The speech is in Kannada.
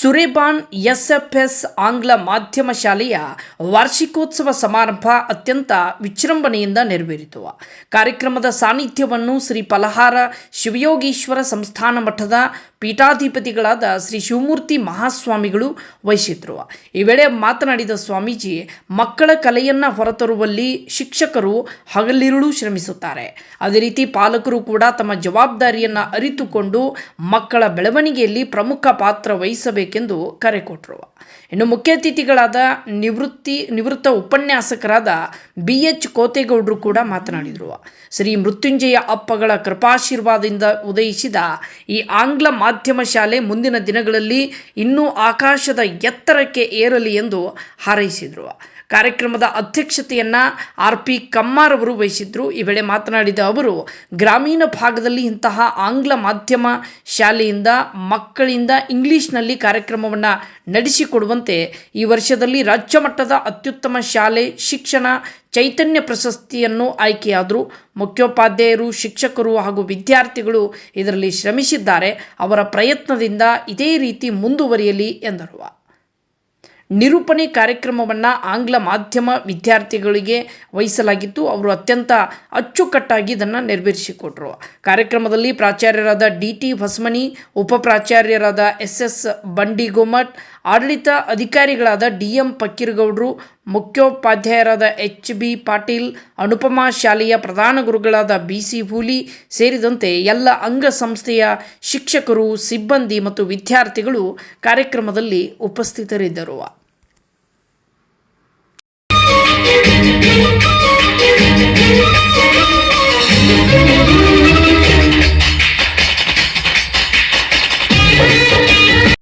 ಸುರೇಬಾನ್ ಎಸ್ಎಫ್ಎಸ್ ಆಂಗ್ಲ ಮಾಧ್ಯಮ ಶಾಲೆಯ ವಾರ್ಷಿಕೋತ್ಸವ ಸಮಾರಂಭ ಅತ್ಯಂತ ವಿಜೃಂಭಣೆಯಿಂದ ನೆರವೇರಿತು. ಕಾರ್ಯಕ್ರಮದ ಸಾನ್ನಿಧ್ಯವನ್ನು ಶ್ರೀ ಫಲಹಾರ ಶಿವಯೋಗೀಶ್ವರ ಸಂಸ್ಥಾನ ಮಠದ ಪೀಠಾಧಿಪತಿಗಳಾದ ಶ್ರೀ ಶಿವಮೂರ್ತಿ ಮಹಾಸ್ವಾಮಿಗಳು ವಹಿಸಿದ್ರು. ಈ ವೇಳೆ ಮಾತನಾಡಿದ ಸ್ವಾಮೀಜಿ, ಮಕ್ಕಳ ಕಲೆಯನ್ನು ಹೊರತರುವಲ್ಲಿ ಶಿಕ್ಷಕರು ಹಗಲಿರುಳು ಶ್ರಮಿಸುತ್ತಾರೆ. ಅದೇ ರೀತಿ ಪಾಲಕರು ಕೂಡ ತಮ್ಮ ಜವಾಬ್ದಾರಿಯನ್ನು ಅರಿತುಕೊಂಡು ಮಕ್ಕಳ ಬೆಳವಣಿಗೆಯಲ್ಲಿ ಪ್ರಮುಖ ಪಾತ್ರ ವಹಿಸಬೇಕೆಂದು ಕರೆ ಕೊಟ್ಟರು ಇನ್ನು ಮುಖ್ಯ ಅತಿಥಿಗಳಾದ ನಿವೃತ್ತಿ, ನಿವೃತ್ತ ಉಪನ್ಯಾಸಕರಾದ ಬಿ ಎಚ್ ಕೋತೇಗೌಡರು ಕೂಡ ಮಾತನಾಡಿದರು ಶ್ರೀ ಮೃತ್ಯುಂಜಯ ಅಪ್ಪಗಳ ಕೃಪಾಶೀರ್ವಾದದಿಂದ ಉದಯಿಸಿದ ಈ ಆಂಗ್ಲ ಮಾಧ್ಯಮ ಶಾಲೆ ಮುಂದಿನ ದಿನಗಳಲ್ಲಿ ಇನ್ನೂ ಆಕಾಶದ ಎತ್ತರಕ್ಕೆ ಏರಲಿ ಎಂದು ಹಾರೈಸಿದರು ಕಾರ್ಯಕ್ರಮದ ಅಧ್ಯಕ್ಷತೆಯನ್ನ ಆರ್ ಪಿ ಕಮ್ಮಾರ್ ಅವರು ವಹಿಸಿದ್ರು. ಈ ವೇಳೆ ಮಾತನಾಡಿದ ಅವರು, ಗ್ರಾಮೀಣ ಭಾಗದಲ್ಲಿ ಇಂತಹ ಆಂಗ್ಲ ಮಾಧ್ಯಮ ಶಾಲೆಯಿಂದ ಮಕ್ಕಳಿಂದ ಇಂಗ್ಲಿಷ್ನಲ್ಲಿ ಕಾರ್ಯಕ್ರಮವನ್ನು ನಡೆಸಿಕೊಡುವಂತೆ ಈ ವರ್ಷದಲ್ಲಿ ರಾಜ್ಯ ಮಟ್ಟದ ಅತ್ಯುತ್ತಮ ಶಾಲೆ, ಶಿಕ್ಷಣ, ಚೈತನ್ಯ ಪ್ರಶಸ್ತಿಯನ್ನು ಆಯ್ಕೆಯಾದರು ಮುಖ್ಯೋಪಾಧ್ಯಾಯರು, ಶಿಕ್ಷಕರು ಹಾಗೂ ವಿದ್ಯಾರ್ಥಿಗಳು ಇದರಲ್ಲಿ ಶ್ರಮಿಸಿದ್ದಾರೆ. ಅವರ ಪ್ರಯತ್ನದಿಂದ ಇದೇ ರೀತಿ ಮುಂದುವರಿಯಲಿ ಎಂದರು. ನಿರೂಪಣೆ ಕಾರ್ಯಕ್ರಮವನ್ನು ಆಂಗ್ಲ ಮಾಧ್ಯಮ ವಿದ್ಯಾರ್ಥಿಗಳಿಗೆ ವಹಿಸಲಾಗಿತ್ತು. ಅವರು ಅತ್ಯಂತ ಅಚ್ಚುಕಟ್ಟಾಗಿ ಇದನ್ನು ನೆರವೇರಿಸಿಕೊಟ್ರು. ಕಾರ್ಯಕ್ರಮದಲ್ಲಿ ಪ್ರಾಚಾರ್ಯರಾದ ಡಿ ಟಿ ಹೊಸಮನಿ ಉಪಪ್ರಾಚಾರ್ಯರಾದ ಎಸ್ ಎಸ್ ಬಂಡಿಗೊಮಟ್ ಆಡಳಿತ ಅಧಿಕಾರಿಗಳಾದ ಡಿ ಎಂ ಪಕ್ಕೀರ್ಗೌಡ್ರು ಮುಖ್ಯೋಪಾಧ್ಯಾಯರಾದ ಎಚ್ ಬಿ ಪಾಟೀಲ್, ಅನುಪಮಾ ಶಾಲೆಯ ಪ್ರಧಾನ ಗುರುಗಳಾದ ಬಿ ಸಿ ಹೂಲಿ ಸೇರಿದಂತೆ ಎಲ್ಲ ಅಂಗಸಂಸ್ಥೆಯ ಶಿಕ್ಷಕರು, ಸಿಬ್ಬಂದಿ ಮತ್ತು ವಿದ್ಯಾರ್ಥಿಗಳು ಕಾರ್ಯಕ್ರಮದಲ್ಲಿ ಉಪಸ್ಥಿತರಿದ್ದರು.